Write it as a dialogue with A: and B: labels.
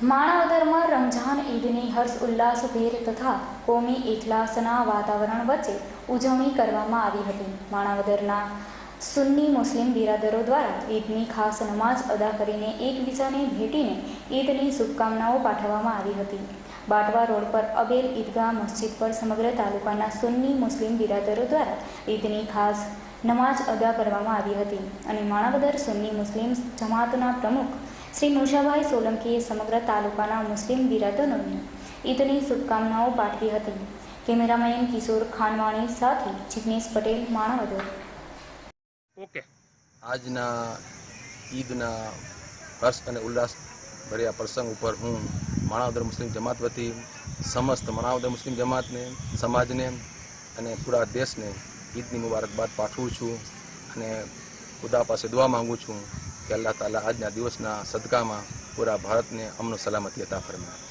A: માણાવદરમાં રમઝાન ઈદની હર્ષ ઉલ્લાસભેર તથા કોમી ઇખલાસના વાતાવરણ વચ્ચે ઉજવણી કરવામાં આવી હતી. માણાવદરના સુન્ની મુસ્લિમ બિરાદરો દ્વારા ઈદની ખાસ નમાઝ અદા કરીને એકબીજાને ભેટીને ઈદની શુભકામનાઓ પાઠવવામાં આવી હતી. બાટવા રોડ પર અબેલ ઈદગાહ મસ્જિદ પર સમગ્ર તાલુકાના સુન્ની મુસ્લિમ બિરાદરો દ્વારા ઈદની ખાસ નમાઝ અદા કરવામાં આવી હતી અને માણાવદર સુન્ની મુસ્લિમ જમાતના પ્રમુખ શ્રી મુશાભાઈ સોલંકીએ સમગ્ર તાલુકાના મુસ્લિમ બિરાદરોને ઈદની શુભકામનાઓ પાઠવી હતી. કેમેરામેન કિશોર ખાનવાણી સાથે જિગ્નેશ પટેલ માણાવદર.
B: ઓકે.
C: આજના ઈદના હર્ષ અને ઉલ્લાસ ભર્યા પ્રસંગ ઉપર હું માણાવદર મુસ્લિમ જમાત વતી સમસ્ત માણાવદર મુસ્લિમ જમાતને સમાજને અને પૂરા દેશને ઈદની મુબારકબાદ પાઠવું છું અને ખુદા પાસે દુઆ માંગુ છું. કે અલ્લાહ તાલા આજના દિવસના સદકામાં પૂરા ભારતને અમનો સલામતી અતા ફરમાવે.